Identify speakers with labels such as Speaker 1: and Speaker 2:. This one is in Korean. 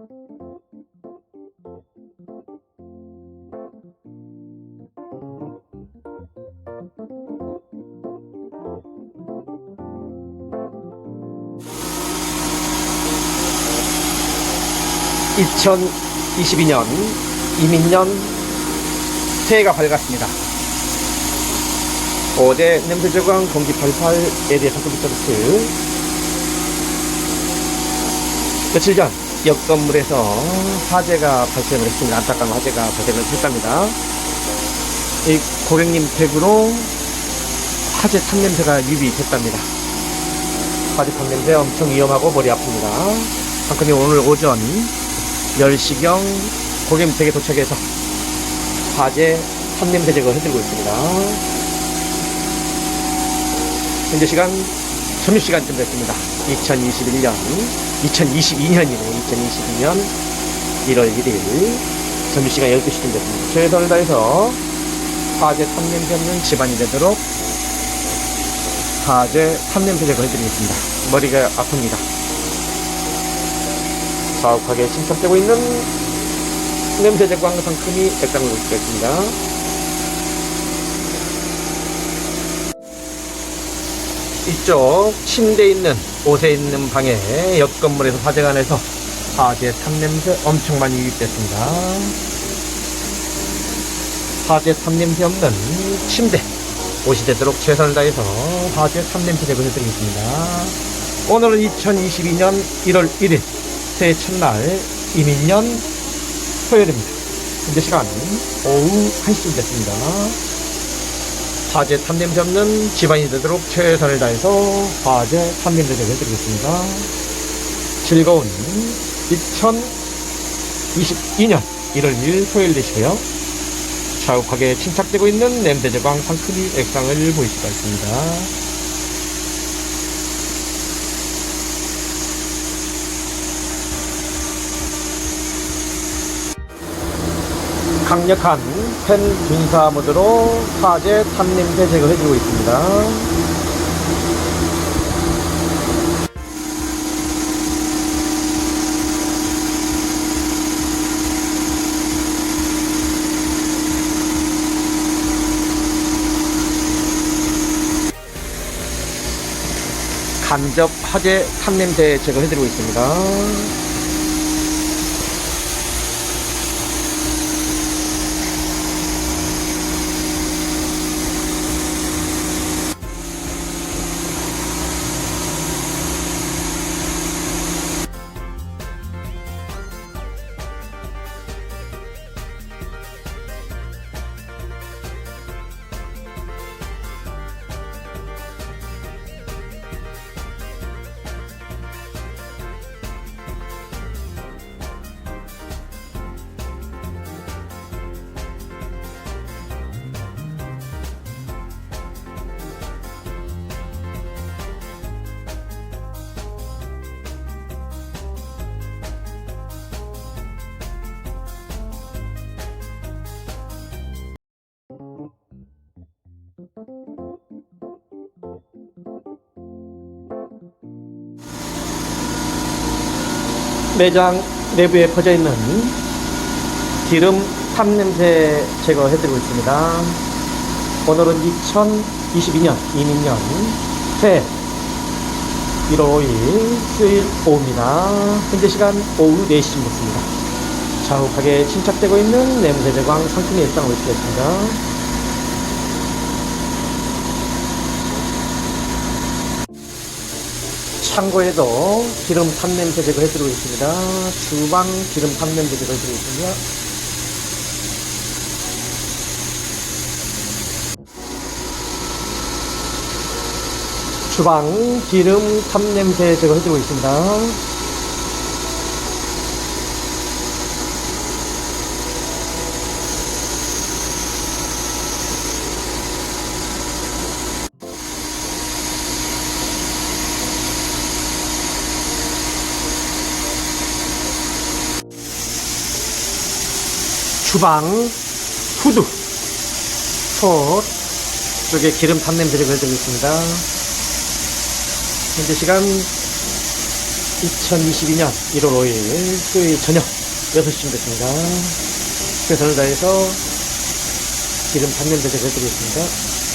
Speaker 1: (2022년) 이민년 새해가 밝았습니다. 어제 냄새 제거한 공기 88에 대해서 서비스 며칠 전 옆 건물에서 화재가 발생을 했습니다. 안타까운 화재가 발생을 했답니다. 이 고객님 댁으로 화재 탄 냄새가 유입됐답니다. 화재 탄 냄새 엄청 위험하고 머리 아픕니다. 한편에 오늘 오전 10시경 고객님 댁에 도착해서 화재 탄 냄새 제거 해드리고 있습니다. 현재 시간 점심시간쯤 됐습니다. 2021년, 2022년이네요. 2022년 1월 1일 점심시간 12시쯤 됐습니다. 최선을 다해서 화재 탐냄새 없는 집안이 되도록 화재 탐냄새 제거해드리겠습니다. 머리가 아픕니다. 자욱하게 침착되고 있는 냄새 제거한 상품이 액상을 보시겠습니다. 이쪽 침대 있는 옷에 있는 방에 옆 건물에서 화재가 나서 화재 탐냄새 엄청 많이 유입됐습니다. 화재 탐냄새 없는 침대 옷이 되도록 최선을 다해서 화재 탐냄새 제거 해드리겠습니다. 오늘은 2022년 1월 1일 새해 첫날 이민년 토요일입니다. 현재 시간 오후 1시쯤 됐습니다. 화재 탐냄새 없는 집안이 되도록 최선을 다해서 화재 탐냄새 제거 해드리겠습니다. 즐거운 2022년 1월 1일 토요일 되시고요. 자욱하게 침착되고 있는 냄새 제거한 상큼이 액상을 보실 수가 있습니다. 강력한 펜 분사 모드로 화재 탐냄새 제거해주고 있습니다. 간접 화재 탐냄새 제거해드리고 있습니다. 매장 내부에 퍼져 있는 기름 탐냄새 제거해드리고 있습니다. 오늘은 2022년 이민년 새 1월 5일 수요일 오후입니다. 현재 시간 오후 4시쯤 됐습니다. 자욱하게 침착되고 있는 냄새 제거한 상품의 일상을 보시겠습니다. 창고에도 기름 탐냄새 제거 해드리고 있습니다. 주방 기름 탐냄새 제거 해드리고 있습니다. 주방 기름 탐냄새 제거 해드리고 있습니다. 주방 후드 솥 쪽에 기름 탄 냄새를 걸어드리고 있습니다. 현재 시간 2022년 1월 5일 수요일 저녁 6시쯤 됐습니다. 최선을 다해서 기름 탄면 대접해 드리겠습니다.